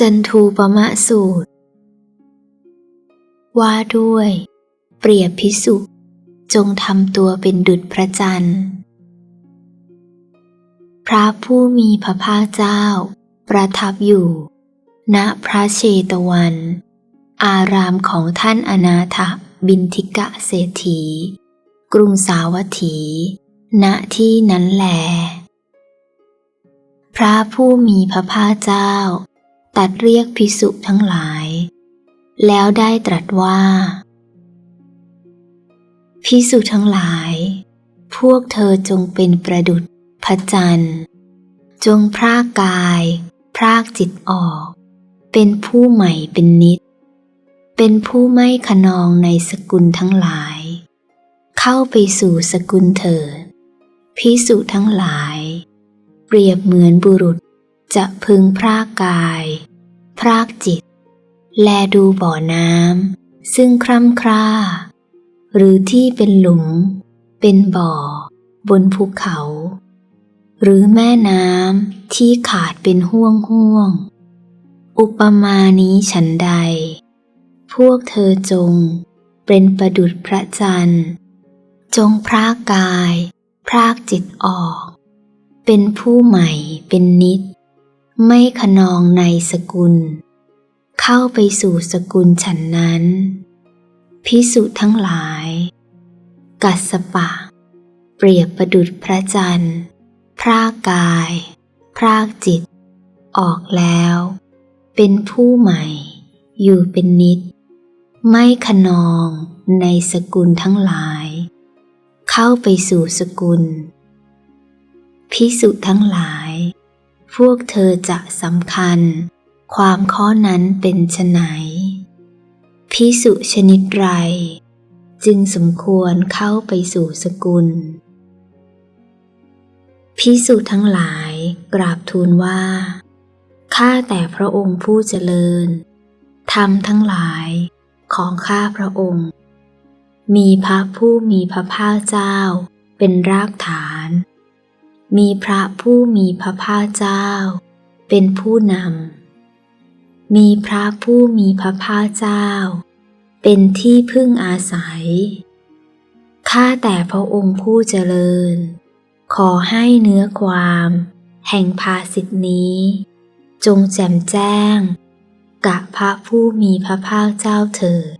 จันทูปมะสูตร ว่าด้วย เปรียบพิสุจงทำตัวเป็นดุจพระจันทร์ พระผู้มีพระภาคเจ้า ประทับอยู่ ณพระเชตวัน อารามของท่านอนาถบินทิกะเศรษฐี กรุงสาวัตถี ณที่นั้นแหลพระผู้มีพระภาคเจ้า ตัดเรียกพิสุทั้งหลาย แล้วได้ตรัสว่าพิสุทั้งหลาย พวกเธอจงเป็นประดุษพระจันทร์ จงพรากกาย พรากจิตออก เป็นผู้ใหม่เป็นนิด เป็นผู้ไม่ขนองในสกุลทั้งหลาย เข้าไปสู่สกุลเถิดพิสุทั้งหลาย เปรียบเหมือนบุรุษ จะพึงพรากกาย พรากจิต แลดูบ่อน้ำซึ่งคร่ำคร่า หรือที่เป็นหลุม เป็นบ่อ บนภูเขา หรือแม่น้ำที่ขาดเป็นห่วงห่วง อุปมานี้ฉันใด พวกเธอจง เป็นประดุจพระจันทร์ จงพรากกาย พรากจิตออก เป็นผู้ใหม่เป็นนิด ไม่ขนองในสกุล เข้าไปสู่สกุลฉันนั้น พิสุทั้งหลาย กัสปะ เปรียบประดุจพระจันทร์ พรากกาย พรากจิต ออกแล้ว เป็นผู้ใหม่ อยู่เป็นนิด ไม่ขนองในสกุลทั้งหลาย เข้าไปสู่สกุล พิสุทั้งหลาย พวกเธอจะสำคัญ ความข้อนั้นเป็นไฉนพิสุชนิดไร จึงสมควรเข้าไปสู่สกุล พิสุทั้งหลายกราบทูลว่า ข้าแต่พระองค์ผู้เจริญธรรมทั้งหลายของข้าพระองค์ มีพระผู้มีพระภาคเจ้าเป็นรากฐาน มีพระผู้มีพระภาคเจ้า เป็นผู้นำ มีพระผู้มีพระภาคเจ้า เป็นที่พึ่งอาศัย ข้าแต่พระองค์ผู้เจริญ ขอให้เนื้อความ แห่งภาสิทธินี้ จงแจ่มแจ้งกับพระผู้มีพระภาคเจ้าเถิด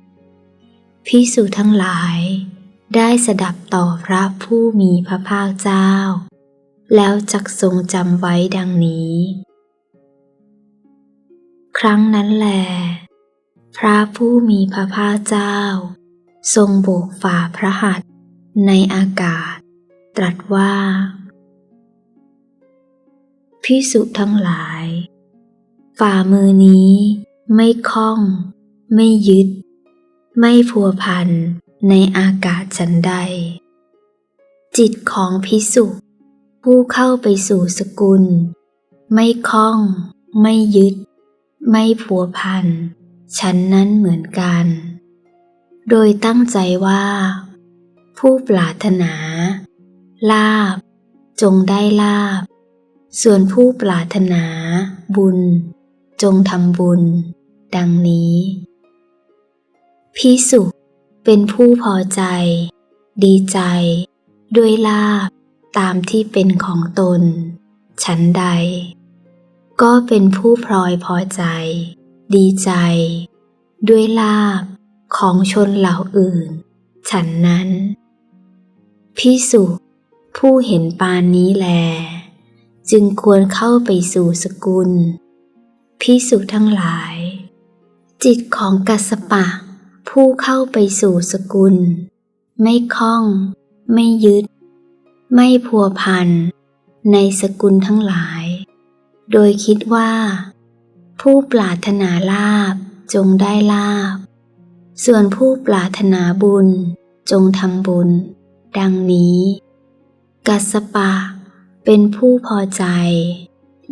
พิสุทั้งหลายได้สดับต่อพระผู้มีพระภาคเจ้า แล้วจักทรงจำไว้ดังนี้ ครั้งนั้นแล พระผู้มีพระภาคเจ้า ทรงโบกฝ่าพระหัตถ์ในอากาศ ตรัสว่า พิสุทั้งหลาย ฝ่ามือนี้ไม่คล้อง ไม่ยึด ไม่พัวพันในอากาศฉันใด จิตของพิสุ ผู้เข้าไปสู่สกุล ไม่คล้อง ไม่ยึด ไม่ผัวพันฉันนั้นเหมือนกัน โดยตั้งใจว่า ผู้ปรารถนา ลาบ จงได้ลาบ ส่วนผู้ปรารถนา บุญ จงทำบุญ ดังนี้พิสุเป็นผู้พอใจ ดีใจ ด้วยลาบ ตามที่เป็นของตน ฉันใด ก็เป็นผู้พลอยพอใจ ดีใจ ด้วยลาบของชนเหล่าอื่น ฉันนั้นพิสุผู้เห็นปานนี้แล จึงควรเข้าไปสู่สกุลพิสุทั้งหลาย จิตของกัสปะ ผู้เข้าไปสู่สกุล ไม่คล้อง ไม่ยึด ไม่พัวพันในสกุลทั้งหลาย โดยคิดว่า ผู้ปรารถนาลาบจงได้ลาบ ส่วนผู้ปรารถนาบุญจงทำบุญ ดังนี้ กัสปะเป็นผู้พอใจ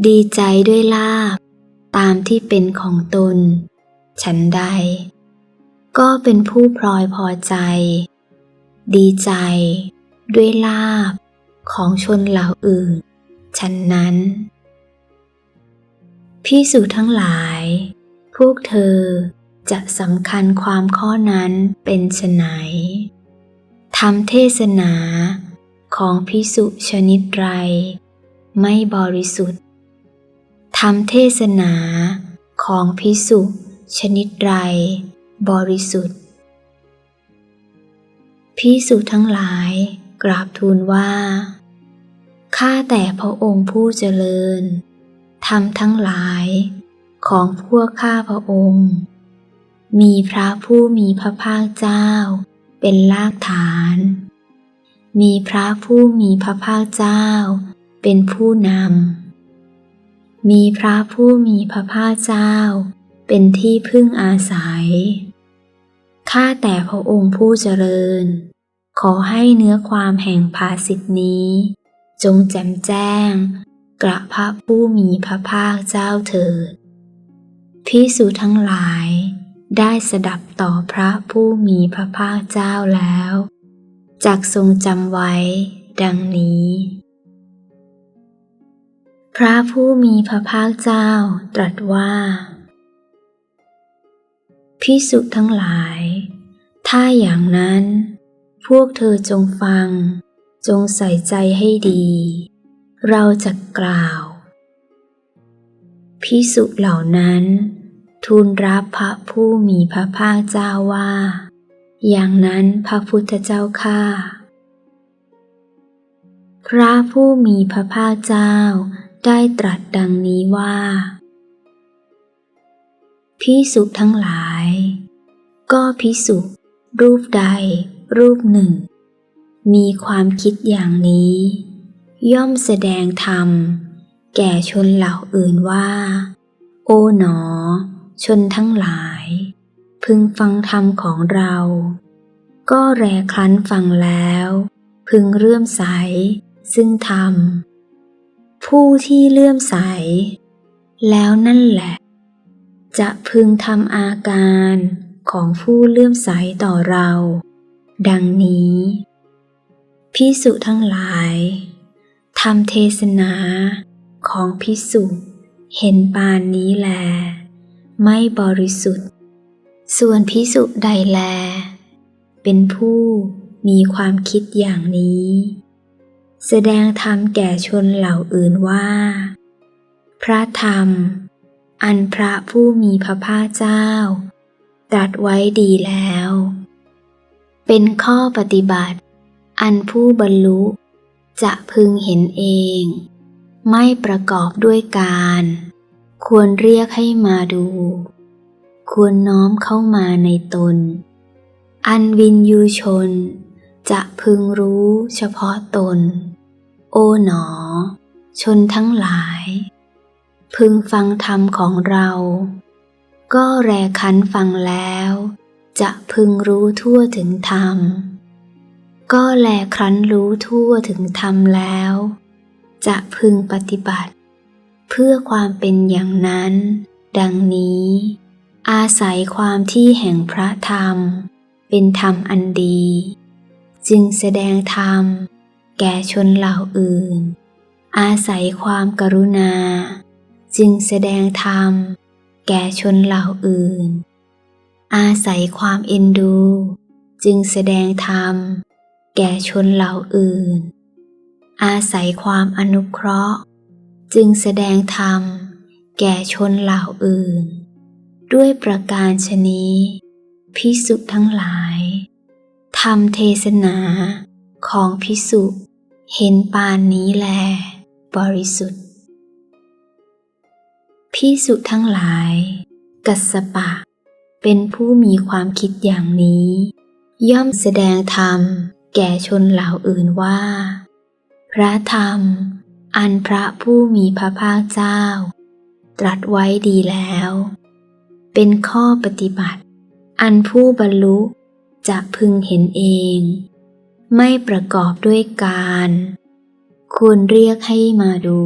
ดีใจด้วยลาบ ตามที่เป็นของตน ฉันใด ก็เป็นผู้พลอยพอใจ ดีใจด้วยลาบ ของชนเหล่าอื่น ฉันนั้นพิสุทั้งหลาย พวกเธอจะสำคัญความข้อนั้นเป็นไฉนทำเทศนาของพิสุชนิดไร ไม่บริสุทธิ์ทำเทศนาของพิสุชนิดไรบริสุทธิ์พิสุทั้งหลาย กราบทูลว่า ข้าแต่พระองค์ผู้เจริญทำทั้งหลายของพวกข้าพระองค์ มีพระผู้มีพระภาคเจ้า เป็นรากฐาน มีพระผู้มีพระภาคเจ้า เป็นผู้นำ มีพระผู้มีพระภาคเจ้า เป็นที่พึ่งอาศัย ข้าแต่พระองค์ผู้เจริญ ขอให้เนื้อความแห่งภาสิทธินี้ จงแจ่มแจ้ง กระพระผู้มีพระภาคเจ้าเถิดพิสูจทั้งหลาย ได้สดับต่อพระผู้มีพระภาคเจ้าแล้วจากทรงจำไว้ ดังนี้ พระผู้มีพระภาคเจ้าตรัสว่าพิสุทั้งหลาย ถ้าอย่างนั้น พวกเธอจงฟัง จงใส่ใจให้ดี เราจะกล่าว พิสุเหล่านั้น ทูลรับพระผู้มีพระภาคเจ้าว่า อย่างนั้นพระพุทธเจ้าข้าพระผู้มีพระภาคเจ้าได้ตรัสดังนี้ว่าพิสุทั้งหลาย ก็พิสุรูปใด รูปหนึ่ง มีความคิดอย่างนี้ ย่อมแสดงธรรม แก่ชนเหล่าอื่นว่า โอ๋หนอ ชนทั้งหลาย พึงฟังธรรมของเรา ก็แรครั้นฟังแล้ว พึงเลื่อมใส ซึ่งธรรม ผู้ที่เลื่อมใส แล้วนั่นแหละ จะพึงทำอาการของผู้เลื่อมใสต่อเรา ดังนี้พิสุทั้งหลายทำเทศนาของพิสุเห็นปานนี้แล ไม่บริสุทธิ์ ส่วนพิสุใดแล เป็นผู้มีความคิดอย่างนี้ แสดงธรรมแก่ชนเหล่าอื่นว่า พระธรรม อันพระผู้มีพระภาคเจ้า ตรัสไว้ดีแล้ว เป็นข้อปฏิบัติ อันผู้บรรลุ จะพึงเห็นเอง ไม่ประกอบด้วยการ ควรเรียกให้มาดู ควรน้อมเข้ามาในตน อันวินยูชน จะพึงรู้เฉพาะตน โอ๋หนอ ชนทั้งหลาย พึงฟังธรรมของเรา ก็แรคันฟังแล้ว จะพึงรู้ทั่วถึงธรรม ก็แลครั้นรู้ทั่วถึงธรรมแล้ว จะพึงปฏิบัติ เพื่อความเป็นอย่างนั้น ดังนี้ อาศัยความที่แห่งพระธรรม เป็นธรรมอันดี จึงแสดงธรรม แก่ชนเหล่าอื่น อาศัยความกรุณา จึงแสดงธรรม แก่ชนเหล่าอื่น อาศัยความเอ็นดู จึงแสดงธรรม แก่ชนเหล่าอื่น อาศัยความอนุเคราะห์ จึงแสดงธรรม แก่ชนเหล่าอื่น ด้วยประการชนี้ พิสุทั้งหลายทำเทศนาของพิสุเห็นปานนี้แล บริสุทธิ์พิสุทั้งหลาย กัสปะ เป็นผู้มีความคิดอย่างนี้ ย่อมแสดงธรรม แก่ชนเหล่าอื่นว่า พระธรรม อันพระผู้มีพระภาคเจ้า ตรัสไว้ดีแล้ว เป็นข้อปฏิบัติ อันผู้บรรลุจะพึงเห็นเอง ไม่ประกอบด้วยการ ควรเรียกให้มาดู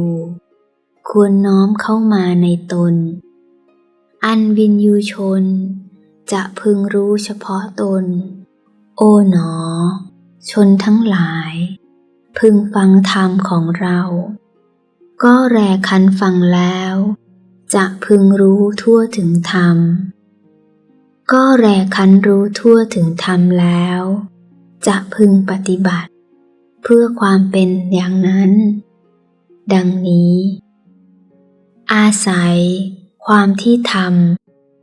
ควรน้อมเข้ามาในตน อันวินยูชน จะพึงรู้เฉพาะตน โอ๋หนอ ชนทั้งหลาย พึงฟังธรรมของเรา ก็แรคันฟังแล้ว จะพึงรู้ทั่วถึงธรรม ก็แรคันรู้ทั่วถึงธรรมแล้ว จะพึงปฏิบัติ เพื่อความเป็นอย่างนั้น ดังนี้ อาศัยความที่ธรรม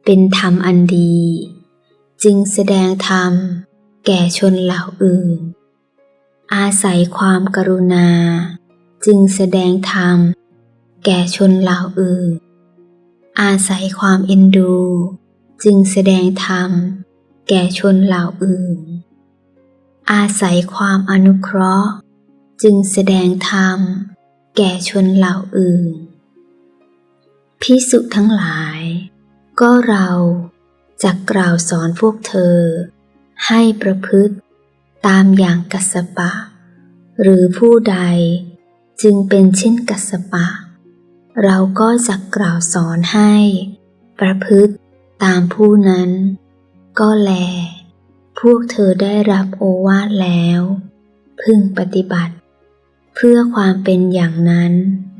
เป็นธรรมอันดี จึงแสดงธรรมแก่ชนเหล่าอื่น อาศัยความกรุณา จึงแสดงธรรมแก่ชนเหล่าอื่น อาศัยความเอ็นดู จึงแสดงธรรมแก่ชนเหล่าอื่น อาศัยความอนุเคราะห์ จึงแสดงธรรมแก่ชนเหล่าอื่น พิสุทั้งหลาย ก็เราจะกล่าวสอนพวกเธอ ให้ประพฤติตามอย่างกัสปะ หรือผู้ใดจึงเป็นเช่นกัสสปะ เราก็จะกล่าวสอนให้ ประพฤติตามผู้นั้น ก็แล พวกเธอได้รับโอวาทแล้ว พึงปฏิบัติ เพื่อความเป็นอย่างนั้น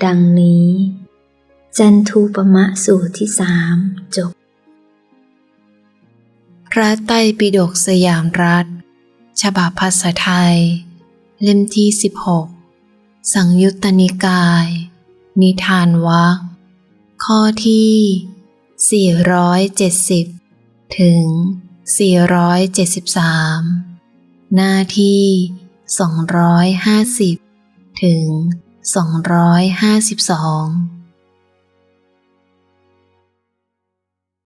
ดังนี้ จันทูปมะสูตรที่สามจบ พระไตรปิฎกสยามรัฐ ฉบับภาษาไทย เล่มที่ 16 สังยุตตนิกาย นิทานวักข้อที่ 470 ถึง 473 หน้าที่ 250 ถึง 252